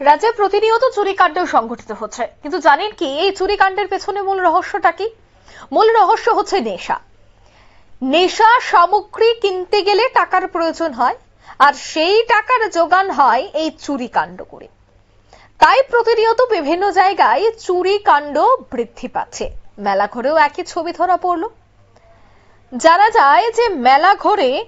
রাজ্যে প্রতিনিয়ত চুরিকাণ্ড সংঘটিত হচ্ছে। কিন্তু জানেন কি, এই চুরিকাণ্ডের পেছনে মূল রহস্যটা কি? মূল রহস্য হচ্ছে নেশা। নেশা সামগ্রী কিনতে গেলে টাকার প্রয়োজন হয়, আর সেই টাকার যোগান হয় এই চুরিকাণ্ড করে। তাই প্রতিনিয়ত বিভিন্ন জায়গায় চুরি কাণ্ড বৃদ্ধি পাচ্ছে। মেলা ঘরেও একই ছবি ধরা পড়ল। জানা যায় যে মেলা ঘরে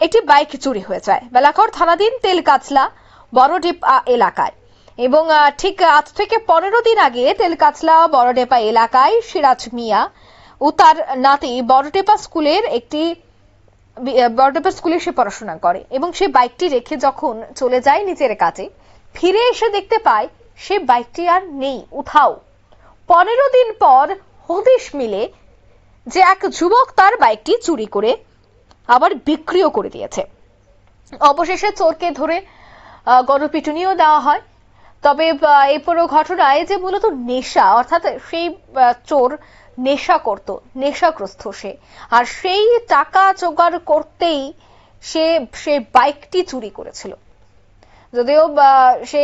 একটি বাইক চুরি হয়ে যায়। মেলাঘর থানাধীন তেলকাচলা বড়ডেপা এলাকায়। এবং ঠিক আজ থেকে পনেরো দিন আগে তেলকাচলা বড়ডেপা এলাকায় সিরাজ মিয়া ও তার নাতি বড়ডেপা স্কুলের একটি বড়ডেপা স্কুলে সে পড়াশোনা করে এবং সে বাইকটি রেখে যখন চলে যায় নিজের কাজে, ফিরে এসে দেখতে পায় সে বাইকটি আর নেই উঠাও পনেরো দিন পর হদিশ মিলে যে এক যুবক তার বাইকটি চুরি করে আবার বিক্রিও করে দিয়েছে। অবশেষে চোরকে ধরে গণপিটুনিও দেওয়া হয়। তবে এই পুরো ঘটনায় যে মূলত নেশা, অর্থাৎ সেই চোর নেশা করত নেশাগ্রস্ত সে। আর সেই টাকা জোগাড় করতেই সে সে বাইকটি চুরি করেছিল। যদিও সে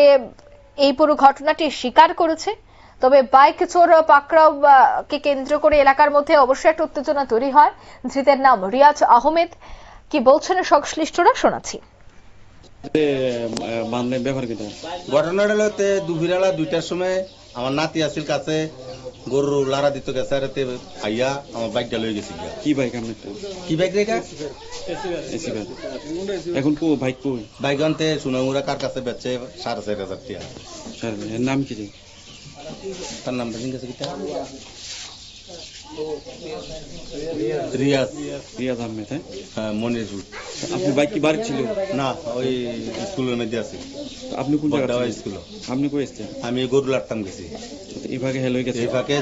এই পুরো ঘটনাটি স্বীকার করেছে, তবে বাইক চোর পাকড়াও কে কেন্দ্র করে এলাকার মধ্যে অবশ্যই একটা উত্তেজনা তৈরি হয়। ধৃতের নাম রিয়াজ আহমেদ। কি বলছেন সংশ্লিষ্টরা, শোনাচ্ছি। ঘটনাটা হতে দুপুরবেলা দুইটার সময় আমার নাতি আসিল কাছে গরু লারা দিত গেছে আর এতে আইয়া আমার বাইকটা লয়ে গেছি কি বাইক আপনার কি বাইক রেখা এখন কো বাইক কই? বাইক আনতে সুনামুরা কার কাছে বেচছে সাড়ে চার হাজার টিয়া নাম কি রে? তার নামটা জিজ্ঞেস কিটা রিয়াজ রিয়াজ আহমেদ হ্যাঁ? হ্যাঁ মনিরুল। আপনি বাইক কি বাড়ি ছিল? না ওই স্কুলের মধ্যে আছি। আপনি কোন জায়গা বড়ডাওয়া স্কুল। আপনি কই এসছেন? আমি গেছি। হেল হয়ে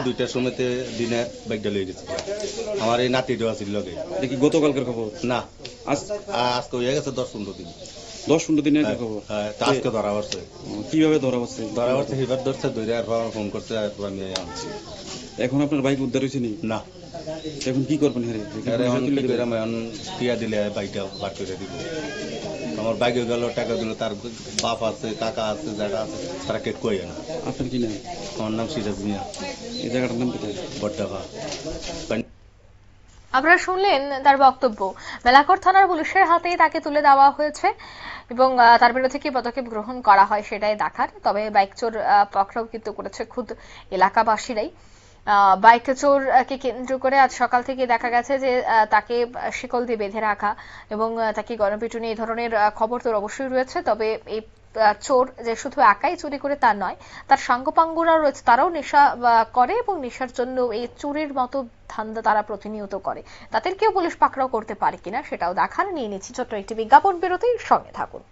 দুইটার সময়তে দিনে বাইকটা লয়ে গেছি। আমার এই নাতিটাও আছিল লগে। দেখি গতকালকার খবর? না। আজ আজকে হয়ে গেছে দশ পনেরো দিন। দশ পনেরো দিনের হ্যাঁ, খবর? আজকে ধরা পড়ছে। কীভাবে ধরা পড়ছে? ধরা পড়ছে এবার ধরছে ধরে আর ফোন করছে আর আমি আনছি। এখন আপনার বাইক উদ্ধার হয়েছে নি। না এখন কি করবেন হ্যাঁ টিয়া দিলে বাইকটা বার করে দিব। আমার বাইকে গেল টাকা দিল তার বাপ আছে কাকা আছে যারা আছে তারা কেট কই না আপনার কি নাম? আমার নাম সিরাজ মিয়া। এই জায়গাটার নাম কোথায়? বড্ডাভা আপনারা শুনলেন তার বক্তব্য। মেলাঘর থানার পুলিশের হাতেই তাকে তুলে দেওয়া হয়েছে এবং আহ, তার বিরুদ্ধে কি পদক্ষেপ গ্রহণ করা হয় সেটাই দেখার। তবে বাইক চোর আহ, পকড়াও কিন্তু করেছে খুদ এলাকাবাসীরাই। বাইক চোরকে কেন্দ্র করে আজ সকাল থেকে দেখা গেছে যে তাকে শিকল দিয়ে বেঁধে রাখা এবং তাকে গণপিটুনি এই ধরনের খবর তোর অবশ্যই রয়েছে, তবে এই চোর যে শুধু একাই চুরি করে তা নয়, তার সাঙ্গপাঙ্গরা রয়েছে, তারাও নেশা করে এবং নেশার জন্য এই চুরির মতো ধান্দা তারা প্রতিনিয়ত করে। তাদেরকেও পুলিশ পাকড়াও করতে পারে কিনা সেটাও দেখার নিয়ে নিচ্ছি ছোট্ট একটি বিজ্ঞাপন বিরতির সঙ্গে থাকুন।